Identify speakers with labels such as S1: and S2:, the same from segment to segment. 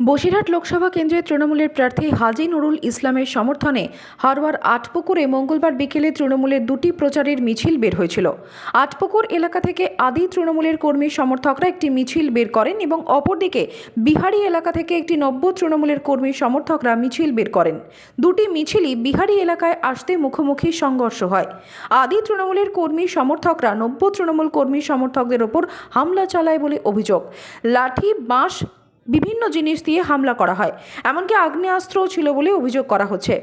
S1: বসিরহাট লোকসভা কেন্দ্রের তৃণমূলের প্রার্থী হাজি নুরুল ইসলামের সমর্থনে হারওয়ার আটপুকুরে মঙ্গলবার বিকেলে তৃণমূলের দুটি প্রচারের মিছিল বের হয়েছিল। আটপুকুর এলাকা থেকে আদি তৃণমূলের কর্মী সমর্থকরা একটি মিছিল বের করেন এবং অপরদিকে বিহারি এলাকা থেকে একটি নব্য তৃণমূলের কর্মী সমর্থকরা মিছিল বের করেন। দুটি মিছিলই বিহারি এলাকায় আসতে মুখোমুখি সংঘর্ষ হয়। আদি তৃণমূলের কর্মী সমর্থকরা নব্য তৃণমূল কর্মী সমর্থকদের ওপর হামলা চালায় বলে অভিযোগ। লাঠি, বাঁশ বিভিন্ন জিনিস দিয়ে হামলা করা হয়। এমনকি আগ্নেয়াস্ত্রও ছিল বলে অভিযোগ করা হচ্ছে।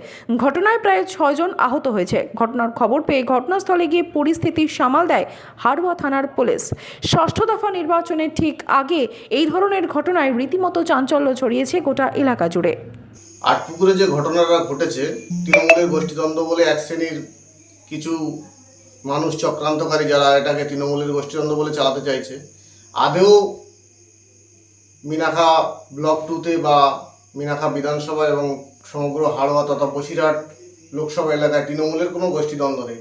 S1: ঘটনায় প্রায় ছয়জন আহত হয়েছে। ঘটনার খবর পেয়ে ঘটনাস্থলে গিয়ে পরিস্থিতি সামাল দেয় হাড়ুয়া থানার পুলিশ। ষষ্ঠ দফা নির্বাচনের ঠিক আগে এই ধরনের ঘটনায় রীতিমতো চাঞ্চল্য ছড়িয়েছে গোটা এলাকা জুড়ে।
S2: আটপুকুরে যে ঘটনাটা ঘটেছে, তৃণমূলের গোষ্ঠীদ্বন্দ্ব বলে এক শ্রেণির কিছু মানুষ চক্রান্তকারী যারা এটাকে তৃণমূলের গোষ্ঠীদ্বন্দ্ব বলে চালাতে চাইছে আদেও মিনাখা ব্লক টুতে বা মিনাখা বিধানসভা এবং সমগ্র হাড়োয়া তথা বসিরহাট লোকসভা এলাকায় তৃণমূলের কোনো গোষ্ঠীদ্বন্দ্ব নেই।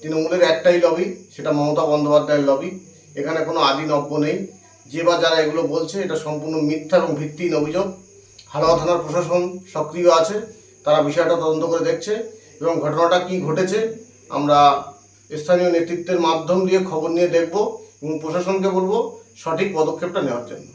S2: তৃণমূলের একটাই লবি সেটা মমতা বন্দ্যোপাধ্যায়ের লবি এখানে কোনো আদি নব্য নেই। যে বা যারা এগুলো বলছে, এটা সম্পূর্ণ মিথ্যা এবং ভিত্তিহীন অভিযোগ। হাড়োয়া থানার প্রশাসন সক্রিয় আছে, তারা বিষয়টা তদন্ত করে দেখছে এবং ঘটনাটা কি ঘটেছে, আমরা স্থানীয় নেতৃত্বের মাধ্যম দিয়ে খবর নিয়ে দেখব এবং প্রশাসনকে বলব সঠিক পদক্ষেপটা নেওয়ার জন্য।